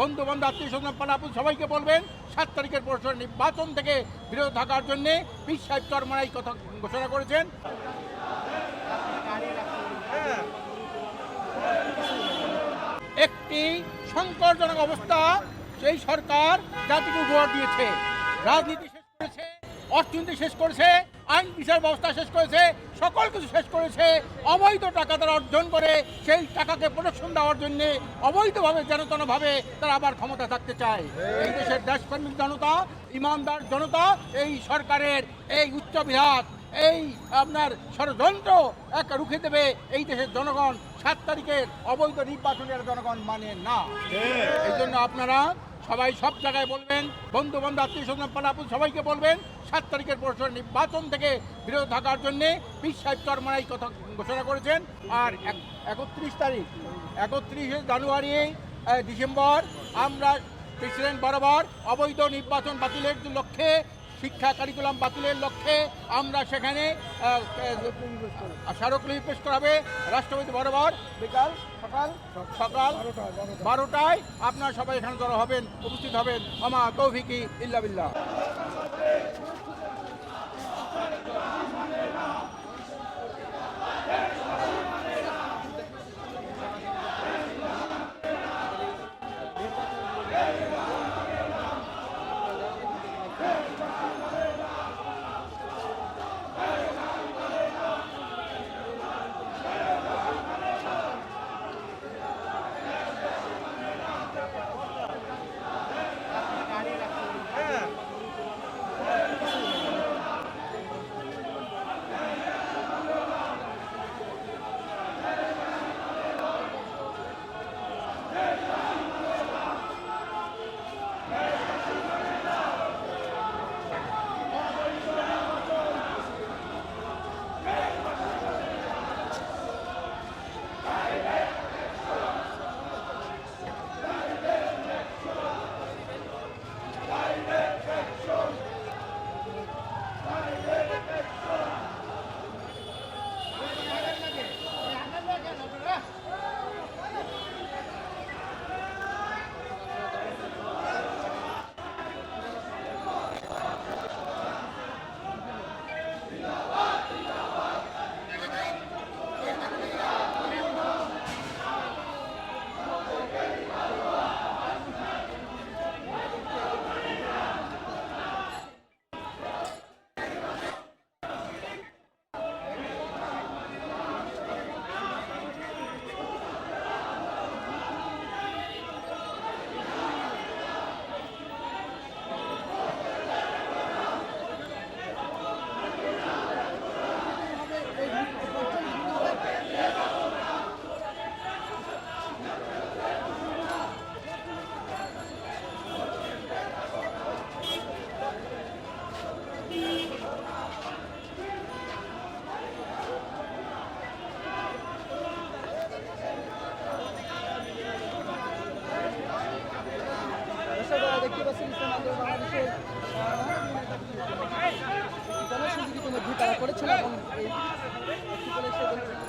বন্ধু বান্ধব, আত্মীয় স্বজন পালাপুর সবাইকে বলবেন, সাত তারিখের পরশু নির্বাচন থেকে বিরত থাকার জন্যে পীর সাহেব চরমারাই কথা ঘোষণা করেছেন। একটি সংকটজনক অবস্থা, সেই সরকার জাতিকে উপহার দিয়েছে। রাজনীতি শেষ করেছে, অর্থনীতি শেষ করেছে আইন বিচার ব্যবস্থা শেষ করেছে সকল কিছু শেষ করেছে অবৈধ টাকা তারা অর্জন করে সেই টাকাকে প্রোটেকশন দেওয়ার জন্য অবৈধভাবে জনতনভাবে তারা আবার ক্ষমতা থাকতে চায়। এই দেশের দেশপ্রেমিক জনতা ইমানদার জনতা এই সরকারের এই উচ্চবিহাত এই আপনার ষড়যন্ত্র এক রুখে দেবে এই দেশের জনগণ। সাত তারিখের অবৈধ নির্বাচনের জনগণ মানে না। এই জন্য আপনারা সবাই সব জায়গায় বলবেন, বন্ধু বান্ধব আত্মীয় স্বজন পালা সবাইকে বলবেন, সাত তারিখের পরশু নির্বাচন থেকে বিরত থাকার জন্যে পীর সাহেব এই কথা ঘোষণা করেছেন। আর এক- একত্রিশ তারিখ, একত্রিশে জানুয়ারি ডিসেম্বর আমরা প্রেসিডেন্ট বরাবর অবৈধ নির্বাচন বাতিলের লক্ষ্যে শিক্ষা কারিকুলাম বাতিলের লক্ষ্যে আমরা সেখানে স্মারকলিপি পেশ করা হবে রাষ্ট্রপতি বরাবর বিকাল, সকাল সকাল, বারোটায়। আপনারা সবাই এখানে জড়ো হবেন, উপস্থিত হবেন। আমা তৌফিকি ইল্লা বিল্লাহ। জনসংযোগী কোনো